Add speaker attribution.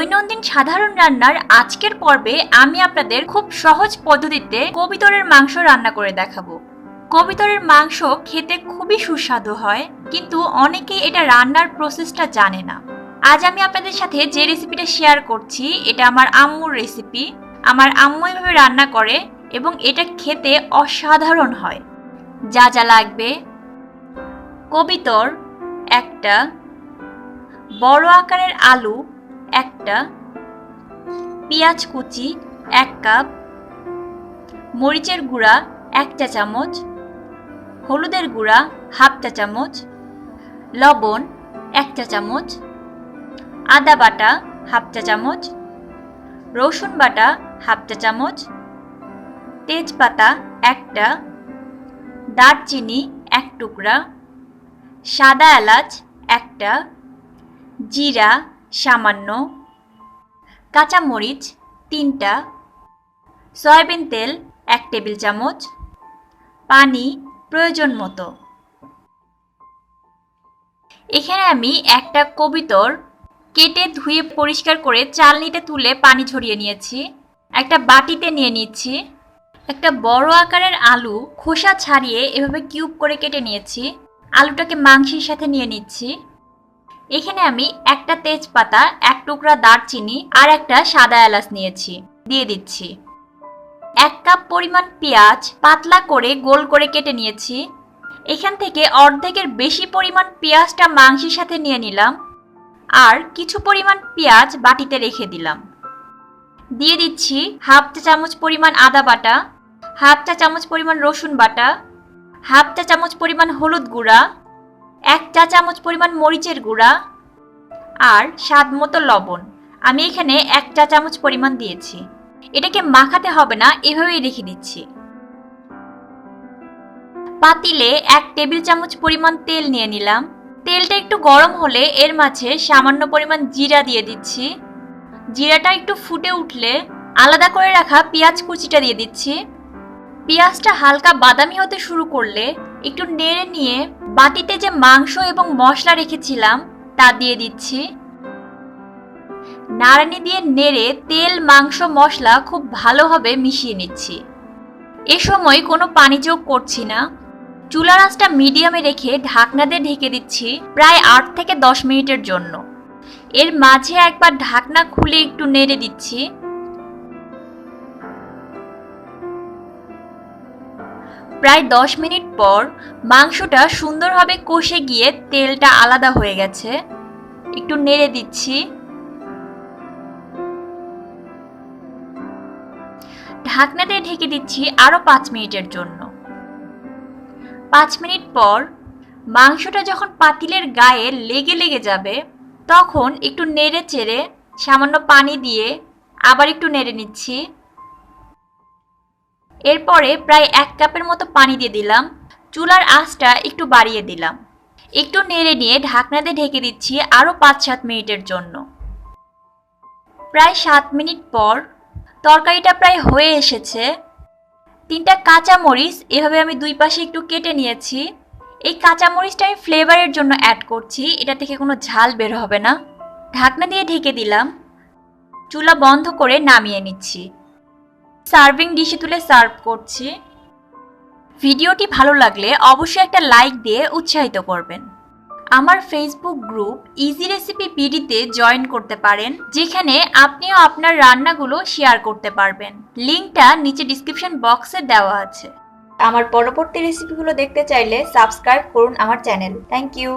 Speaker 1: দৈনন্দিন সাধারণ রান্নার আজকের পর্বে আমি আপনাদের খুব সহজ পদ্ধতিতে কবিতরের মাংস রান্না করে দেখাবো। কবিতরের মাংস খেতে খুবই সুস্বাদু হয়, কিন্তু অনেকেই এটা রান্নার প্রসেসটা জানে না। আজ আমি আপনাদের সাথে যে রেসিপিটা শেয়ার করছি, এটা আমার আম্মুর রেসিপি আমার আম্মু এভাবে রান্না করে এবং এটা খেতে অসাধারণ হয়। যা যা লাগবে। কবিতর, একটা বড় আকারের আলু একটা, পেঁয়াজ কুচি এক কাপ, মরিচের গুঁড়া এক চা চামচ, হলুদের গুঁড়া হাফ চা চামচ, লবণ এক চা চামচ, আদা বাটা হাফ চা চামচ, রসুন বাটা হাফ চা চামচ, তেজপাতা একটা, দারচিনি এক টুকরা, সাদা এলাচ একটা, জিরা সামান্য। কাঁচামরিচ, তিনটা। সয়াবিন তেল, এক টেবিল চামচ। পানি, প্রয়োজন মতো। এখানে আমি একটা কবিতর কেটে ধুয়ে পরিষ্কার করে চালনিতে তুলে পানি ঝরিয়ে নিয়েছি। একটা বাটিতে নিয়ে নিচ্ছি একটা বড় আকারের আলু খোসা ছাড়িয়ে এভাবে কিউব করে কেটে নিয়েছি। আলুটাকে মাংসের সাথে নিয়ে নিচ্ছি। এখানে আমি একটা তেজপাতা, এক টুকরা দারচিনি আর একটা সাদা এলাচ নিয়েছি, দিয়ে দিচ্ছি। এক কাপ পরিমাণ পেঁয়াজ পাতলা করে গোল করে কেটে নিয়েছি। এখান থেকে অর্ধেকের বেশি পরিমাণ পেঁয়াজটা মাংসের সাথে নিয়ে নিলাম আর কিছু পরিমাণ পেঁয়াজ বাটিতে রেখে দিলাম। দিয়ে দিচ্ছি হাফ চা চামচ পরিমাণ আদা বাটা, হাফ চা চামচ পরিমাণ রসুন বাটা, হাফ চা চামচ পরিমাণ হলুদ গুঁড়া এক চা চামচ পরিমাণ মরিচের গুঁড়া আর স্বাদ মতো লবণ। আমি এখানে এক চা চামচ পরিমাণ দিয়েছি। এটাকে মাখাতে হবে না, এভাবেই রেখে দিচ্ছি। পাতিলে এক টেবিল চামচ পরিমাণ তেল নিয়ে নিলাম। তেলটা একটু গরম হলে এর মাঝে সামান্য পরিমাণ জিরা দিয়ে দিচ্ছি। জিরাটা একটু ফুটে উঠলে আলাদা করে রাখা পেঁয়াজ কুচিটা দিয়ে দিচ্ছি। পেঁয়াজটা হালকা বাদামি হতে শুরু করলে একটু নেড়ে নিয়ে বাটিতে যে মাংস এবং মশলা রেখেছিলাম, তা দিয়ে দিচ্ছি। নাড়ানি দিয়ে নেড়ে তেল, মাংস, মশলা খুব ভালোভাবে মিশিয়ে নিচ্ছি। এ সময় কোনো পানি যোগ করছি না। চুলার আঁচটা মিডিয়ামে রেখে ঢাকনা দিয়ে ঢেকে দিচ্ছি প্রায় আট থেকে দশ মিনিটের জন্য। এর মাঝে একবার ঢাকনা খুলে একটু নেড়ে দিচ্ছি। প্রায় দশ মিনিট পর মাংসটা সুন্দরভাবে কষে গিয়ে তেলটা আলাদা হয়ে গেছে। একটু নেড়ে দিচ্ছি। ঢাকনা দিয়ে ঢেকে দিচ্ছি আরও পাঁচ মিনিটের জন্য। পাঁচ মিনিট পর মাংসটা যখন পাতিলের গায়ে লেগে লেগে যাবে, তখন একটু নেড়ে চেড়ে সামান্য পানি দিয়ে আবার একটু নেড়ে নিচ্ছি। এরপরে প্রায় এক কাপের মতো পানি দিয়ে দিলাম। চুলার আঁচটা একটু বাড়িয়ে দিলাম। একটু নেড়ে নিয়ে ঢাকনা দিয়ে ঢেকে দিচ্ছি আরও পাঁচ সাত মিনিটের জন্য। প্রায় সাত মিনিট পর তরকারিটা প্রায় হয়ে এসেছে। তিনটা কাঁচা মরিচ এভাবে আমি দুই পাশে একটু কেটে নিয়েছি। এই কাঁচা মরিচটা আমি ফ্লেভারের জন্য অ্যাড করছি, এটা থেকে কোনো ঝাল বের হবে না। ঢাকনা দিয়ে ঢেকে দিলাম। চুলা বন্ধ করে নামিয়ে নিচ্ছি। সার্ভিং ডিশে তুলে সার্ভ করছি। ভিডিওটি ভালো লাগলে অবশ্যই একটা লাইক দিয়ে উৎসাহিত করবেন। আমার ফেসবুক গ্রুপ ইজি রেসিপি পিডিতে জয়েন করতে পারেন, যেখানে আপনিও আপনার রান্নাগুলো শেয়ার করতে পারবেন। লিঙ্কটা নিচে ডিসক্রিপশন বক্সে দেওয়া আছে। আমার পরবর্তী রেসিপিগুলো দেখতে চাইলে সাবস্ক্রাইব করুন আমার চ্যানেল থ্যাংক ইউ